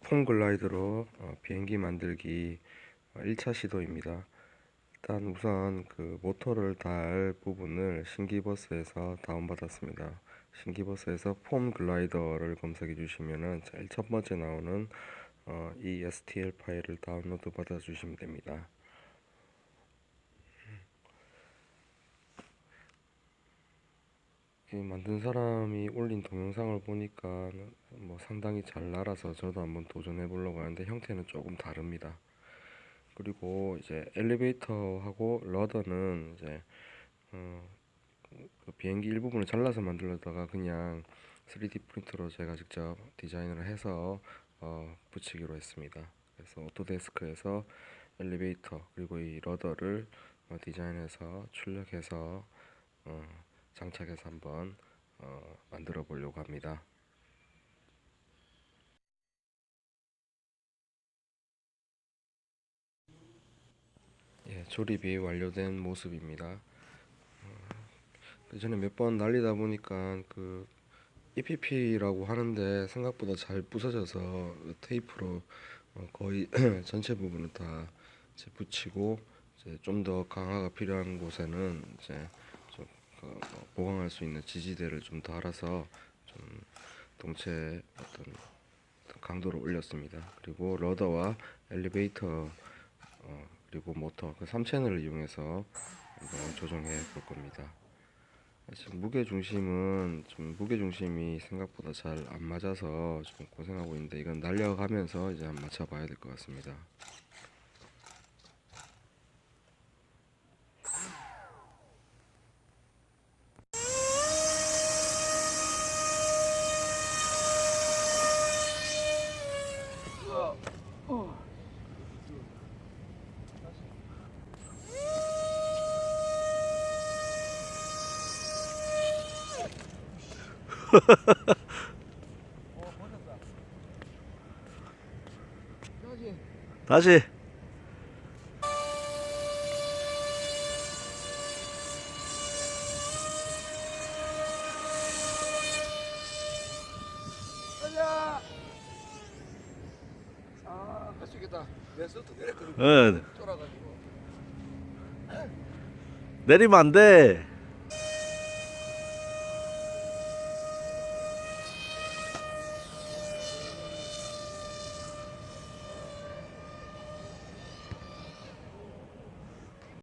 폼 글라이더로 어, 비행기 만들기 1차 시도입니다. 일단 우선 그 모터를 달 부분을 신기버스에서 다운받았습니다. 신기버스에서 폼 글라이더를 검색해 주시면은 제일 첫 번째 나오는 어, 이 STL 파일을 다운로드 받아 주시면 됩니다. 만든 사람이 올린 동영상을 보니까 뭐 상당히 잘 날아서 저도 한번 도전해 보려고 하는데 형태는 조금 다릅니다. 그리고 이제 엘리베이터하고 러더는 이제 어, 그 비행기 일부분을 잘라서 만들려다가 그냥 3D 프린터로 제가 직접 디자인을 해서 어, 붙이기로 했습니다. 그래서 오토데스크에서 엘리베이터 그리고 이 러더를 어, 디자인해서 출력해서 어, 장착해서 한번 어, 만들어 보려고 합니다. 예, 조립이 완료된 모습입니다. 그 전에 몇 번 날리다 보니까 그 EPP라고 하는데 생각보다 잘 부서져서 그 테이프로 어, 거의 전체 부분을 다 붙이고 좀 더 강화가 필요한 곳에는 이제 보강할 수 있는 지지대를 좀더 알아서 좀 동체 어떤 어떤 강도를 올렸습니다. 그리고 러더와 엘리베이터 어, 그리고 모터 그 3채널을 이용해서 한번 조정해 볼 겁니다. 지금 무게 중심은 좀 무게 중심이 생각보다 잘 안 맞아서 좀 고생하고 있는데 이건 날려가면서 이제 한번 맞춰봐야 될 것 같습니다. 내려 그러고 응. 내리면 안 돼